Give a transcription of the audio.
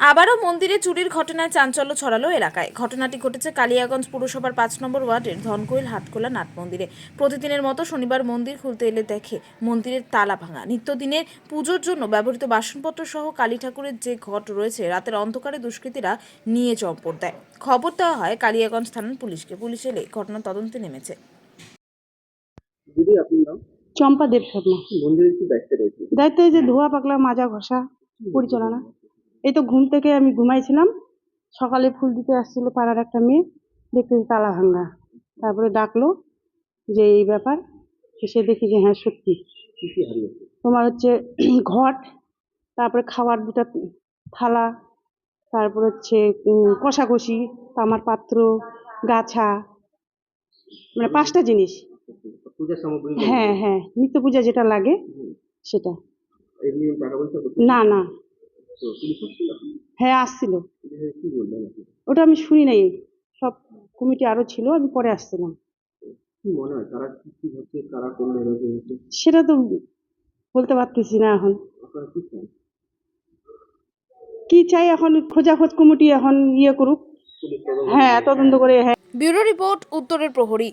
আবারও মন্দিরে চুরির ঘটনায় চাঞ্চল্য ছড়ালো এলাকায়। ঘটনাটি ঘটেছে কালিয়াগঞ্জ পুরসভার পাঁচ নম্বর ওয়ার্ডের ধনকোইল হাটখোলা নাট মন্দিরে। প্রতিদিনের মতো শনিবার মন্দির খুলতে এলে দেখে মন্দিরের তালা ভাঙা। নিত্যদিনের পুজোর জন্য ব্যবহৃত বাসনপত্র সহ কালী ঠাকুরের যে ঘট রয়েছে রাতের অন্ধকারে দুষ্কৃতীরা নিয়ে চম্পট দেয়। খবর দেওয়া হয় কালিয়াগঞ্জ থানার পুলিশকে। পুলিশ এলে ঘটনা তদন্তে নেমেছে। দিদি আপনার নাম? চম্পা দেব শর্মা মন্দিরের কি দায়িত্বে রয়েছে? দায়িত্ব যে ধোয়া পাকলা মাজা ঘষা পরিচালনা। এই তো ঘুম থেকে আমি ঘুমাইছিলাম। সকালে ফুল দিতে আসছিল পাড়ার একটা মেয়ে। দেখতে তালা ভাঙ্গা তারপরে ডাকলো যে এই ব্যাপার? এসে দেখি যে হ্যাঁ সত্যি। তোমার হচ্ছে ঘট তারপরে খাওয়ার দুটো থালা তারপর হচ্ছে কষাকষি তামার পাত্র গাছা মানে পাঁচটা জিনিস। হ্যাঁ হ্যাঁ নিত্য পূজা যেটা লাগে সেটা। না না। হ্যাঁ আসছিল। ওটা আমি শুনি নাই। সব কমিটি আরও ছিল আমি পরে আসছিলাম। কি মনে হয়? তারা কি কি হচ্ছে? কারা করল এরকম হচ্ছে? সেটা তো বলতে পারতেছি না এখন। আপনারা কি চাই এখন? খোঁজাখোঁজ কমিটি এখন ইয়ে করুক। হ্যাঁ তদন্ত করে হ্যাঁ। ব্যুরো রিপোর্ট উত্তরের প্রহরী।